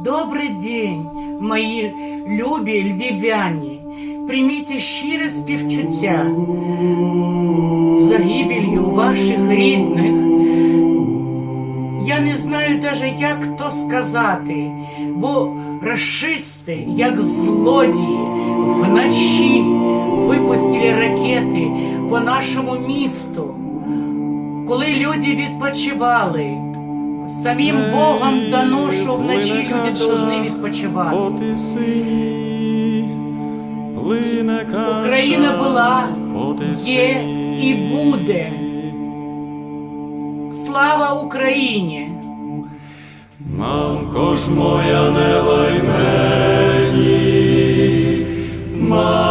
Добрий день, мої любі львів'яні. Прийміть щире співчуття загибелью ваших рідних. Я не знаю даже, як то сказати, бо расисти, як злодії, вночі випустили ракети по нашому місту, коли люди відпочивали. Самим Богом дано, що вночі люди повинні відпочивати. Україна була, є і буде. Слава Україні! Мамко ж моя не лаймені. мамко